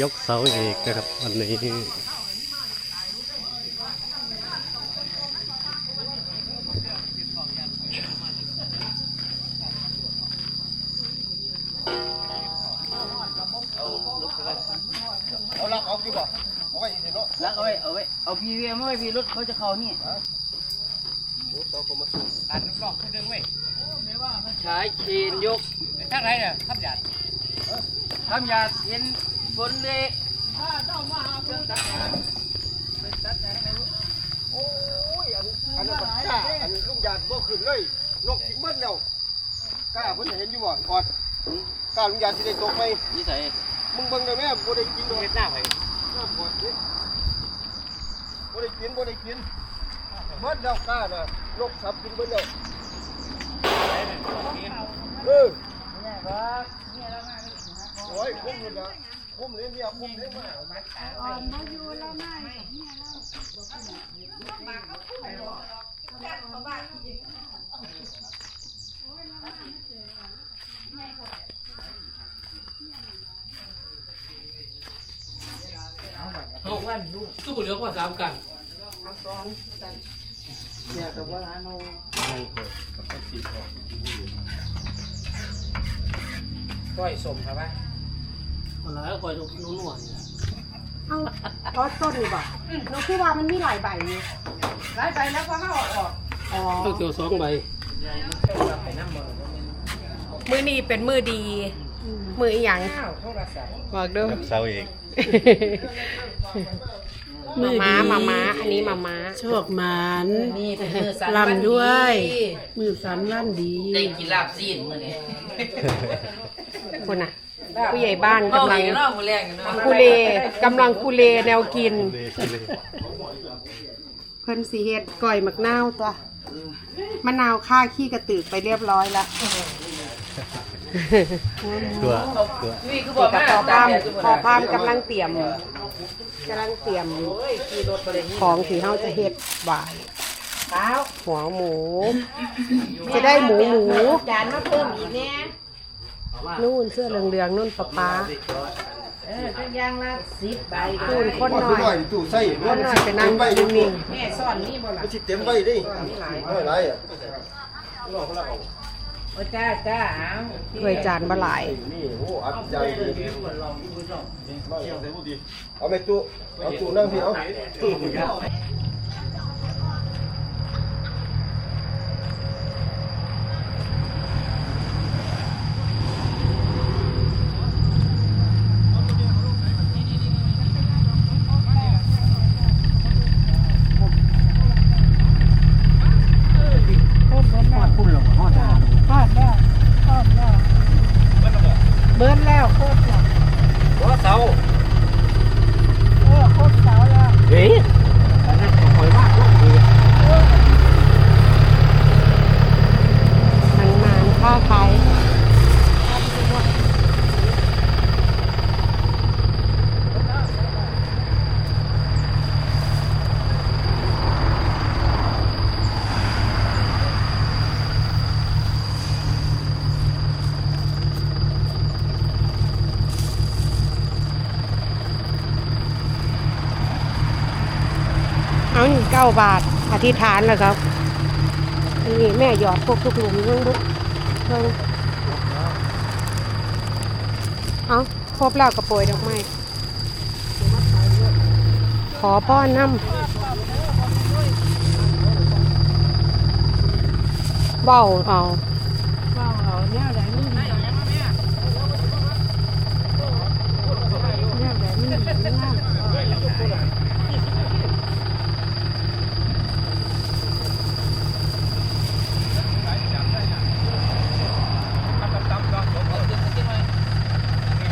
ยกเสาเอกนะครับวันนี้เอาลักเอากี่บ่เอาไว้เห็นเนาะแล้วเอาไว้เอาไว้เอาพีเวียมาไว้พีรถเขาจะเข้านี่โอ้เสาก็มาสูงอันนอกขึ้นดึงเว้ย ใช้เคนยกทั้งไรเนี่ยทับหยาดทำยาเห็นฝนเลยโอ้ยอันอันนั้นมันกล้าอันลูกหยาดบ่ขึ้นเลยนกทิ้งเบิ้ลแล้วกล้าเพิ่นเห็นอยู่บ่ออดกล้าลูกหยาดสิได้ตกไหมนิสัยมึงเบิ่งได้แม่บ่ได้กินดอกเฮ็ดหน้าไปน้ำกดดิบ่ได้กินบ่ได้กินเบิ้ลแล้วกล้าน่ะนกสับกินเบิ้ลแล้ว เออโอ้ยคุ้มเลยนะคุ้มเลยเนี่ยคุ้มเลยมาตู้เหลือพอสามกันเนี่ยกับว่า โนก้อยสมครับไหมคนละคอยนุ่นวลเอาเพราะต้นนี่บอกเราคิดว่ามันมีหลายใบอยู่ไล่ไปแล้วก็เข้าออกอ๋อต้องเกี่ยวสองใบมือนี้เป็นมือดี มืออีหยังบอกเด้อเสาเอก มาม้ามาม้าอันนี้มาม้าโชคหมานนี่เป็นมือสันลำด้วย มือสันลั่นดีได้กินลาบซีนมื้อนี้คนน่ะ ผู้ใหญ่บ้านกำลังเนาะมื้อแรงเนาะคูเลกำลังคูเลแนวกิน เพิ่นสีเฮ็ดก่อยมักนาวตัวมะนาวค่าขี้กระตือกไปเรียบร้อยละ ตัวตัวพี่คือบอกกับว่าพอพามพอพามกำลังเตรียมกำลังเตรียมของที่เฮาจะเฮ็ดหวายหัวหมู จะได้หมูหมูจานมาเพิ่มอีกเนี่ยนู่นเสื้อเหลืองๆนู่นป๊าป๊าเออก็ย่างละสิบใบนู่นคนหน่ว่าอยน้อยตู้ใส่คนหน่อยไปนั่งไว้นิ่งแม่ซ่อนนี่บ่ล่ะมันสิเต็มไว้ดิเออหลายอะ โอ้จ้าจ้าเอาๆด้วยจานบะหลาย นี่โอ้อัดใจดีเอาไปตู้เอาตู้นั่งพี่เอา เบิร์นแล้วโคตรแล้ว หัวเสา เออโคตรเสาแล้ว เฮ้ยอันนั้นคอยมากลูกดี มันนานค่าขาย เอาหนึ่งเก้า บาท อธิษฐานแล้วครับนี่แม่หยอดพวกทุกหลุมเรื่องเรื่องเอาครบแล้วกระโปรยดอกไม้ขอพ่อน้ำเบ้าเอาเฝ้าเอาแนวใดมันดีแนวใดมันดี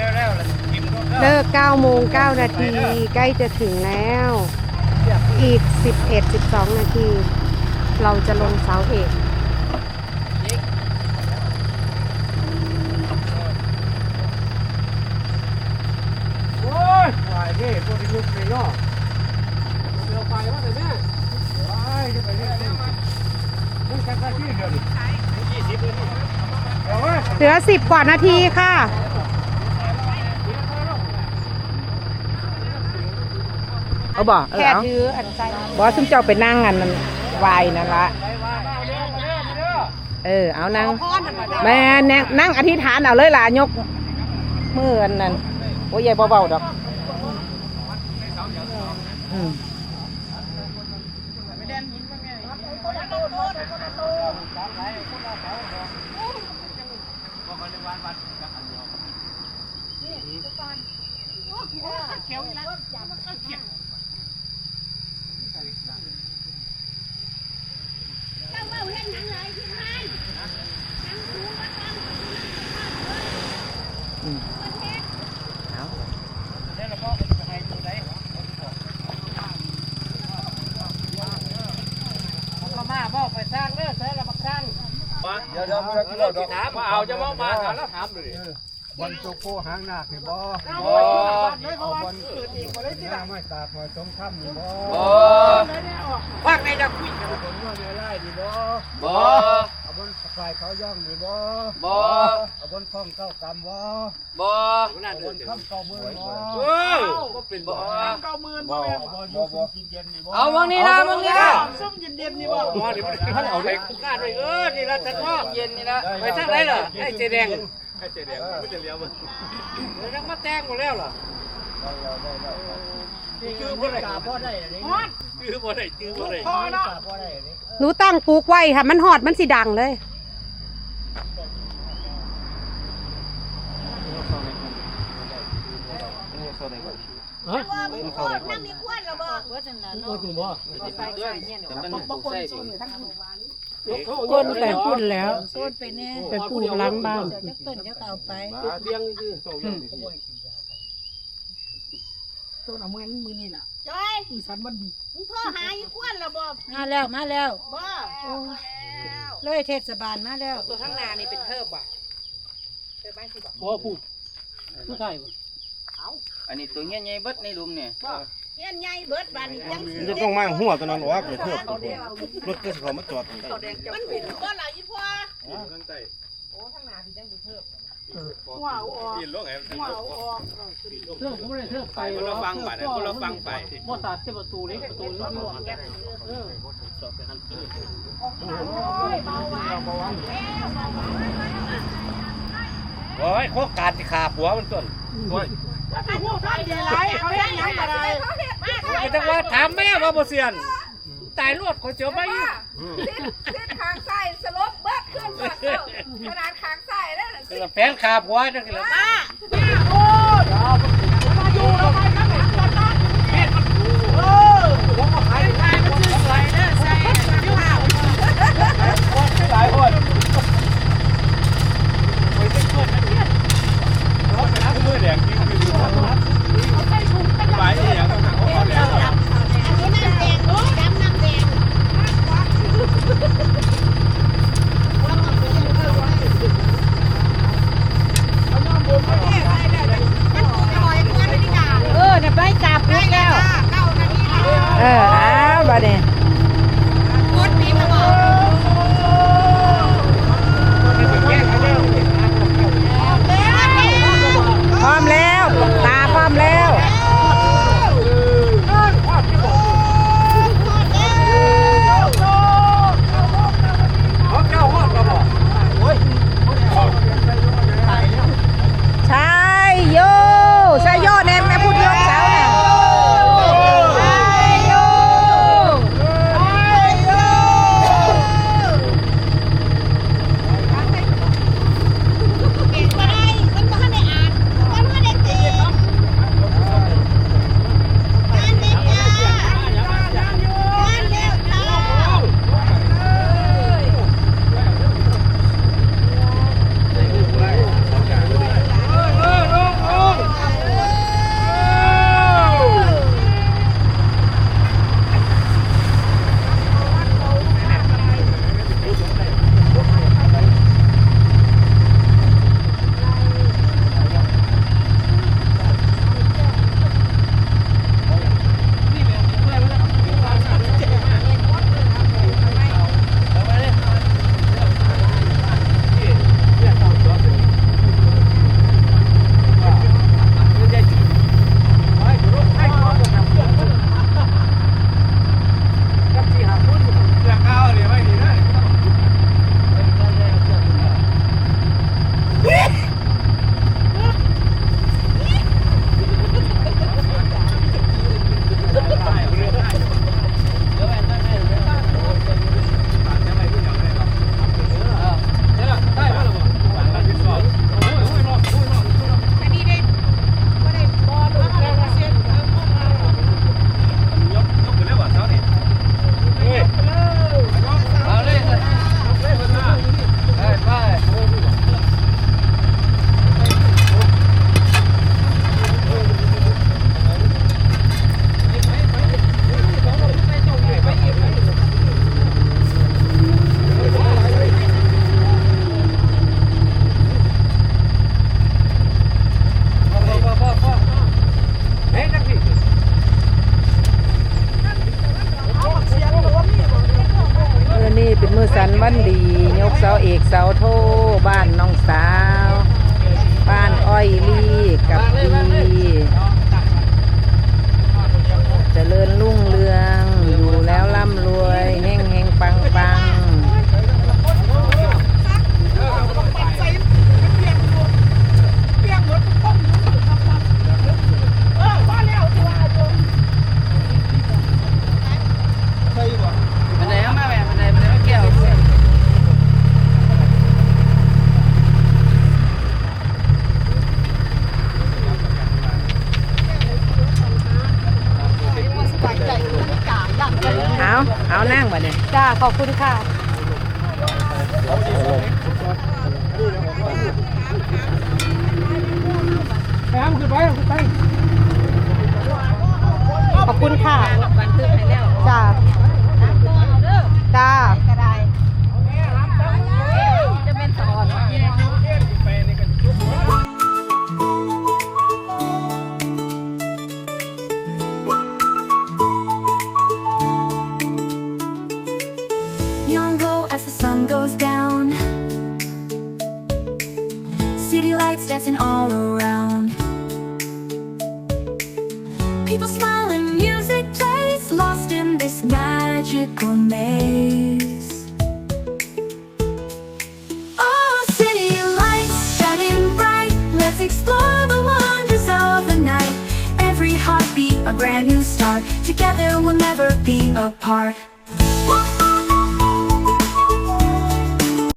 งามแล้วแล้วกินรถแล้ว เลิก 9โมง9นาที ใกล้จะถึงแล้ว อีก 11 12 นาที เราจะลงเสาเอกโอ้ยไหวเด้พวกที่ลุกไปเนาะเดี๋ยวไปว่าแต่แม่ว้ายจะไปเรื่อยๆมันแค่ที่เดียวนี่ยี่สิบเลยนี่เหลือสิบกว่านาทีค่ะ เอาบ่แค่เอาถืออันใจบอซึ่งเจ้าไปนั่งอันนั้นวายนั่นละเออเอานั่งพ่อธรรมดาแม่นั่งนั่งอธิษฐานเอาเลยล่ะยกมืออันนั้นโอ้ยใหญ่เบาๆดอกอืม มาบอกไปสร้างเด้อใช้ระบักสร้าง เดี๋ยว เดี๋ยวเดี๋ยวเดี๋ยวถามว่าเอาจะมองมาถามแล้วถามเลยวันโจโกหางนาคเนี่ยบ่โอ้เอาวันหน้าไม่ตาพอสงค่ำเนี่ยบ่โอ้ว่าไงจะคุยกันผมว่าเวลาดีบ่บ่เอาบนสกายเขาย่องเนี่ยบ่บ่ เอาบนข้องเก้ากำบ่บ่เอาบนข้ามเก้ามือบ่เออบ่เป็นบ่เก้ามือบ่เอาบนอยู่ซุ่มกินเย็นนี่บ่เอามองนี่นะมองนี่นะซุ่มเย็นๆนี่บ่ท่านเอาไปกาดไปเออนี่ละจะทอดเย็นนี่ละไปทางไหนเหรอไอ้เจแดงให้เจแดงไม่จะเลี้ยวมันเดี๋ยวยังมาแต่งหมดแล้วเหรอคือบ่ได้กาบ่ได้อันนี้คือบ่ได้จื้อบ่ได้พอเนาะบ่ได้อันนี้หนูตั้งปลูกไว้ค่ะมันหอดมันสิดังเลย ก้นไปพุ่นแล้วก้นไปแน่ไปปลูกหล้างบ้านต้นเดี๋ยวก็เอาไปเพียงคือต้นเอาเงินมือนี่ล่ะจ้อยอีสันมันดีมึงโทรหาอีกวนละบ่มาแล้วมาแล้วบ่เลยเทศบาลมาแล้วตัวข้างหน้านี่เป็นเทิบอะพอพูดผู้ไทย อันนี้ตัวเงี้ยใหญ่เบิดในลุมเนี่ยเฮียนใหญ่เบิดบานนี้ยังจะต้องมาหัวตัวนั้นออกเลยเพื่อรถก็เขามาจอดมันเป็นบ่ล่ะอีพ่อว้าวออกกินลงไงว้าวออกเรื่องผมไม่ได้เทือกไปคนเราฟังบัดคนเราฟังไปบ่ตัดที่ประตูนี้ประตูนี้ที่ว่าเออโอ้ยโคการสิขาผัวมันต้นโอ้ยท่านดีไรเขาเฮ็ดหยังก็ได้ ไอ้จังว่าถามแม่ว่าบ่เสียน ตายรวดคนเสียวไปเส้นทางซ้ายสลบเบิดขึ้นก่อนเจ้าขนาดขางซ้ายแล้วน่ะแฟนขาบหัวจังเลยป้ามื ค่ขอบคุณค่ะ people smile and music plays Lost in this magical maze. Oh, city lights shining bright. Let's explore the wonders of the night. Every heartbeat a brand new start. Together we'll never be apart.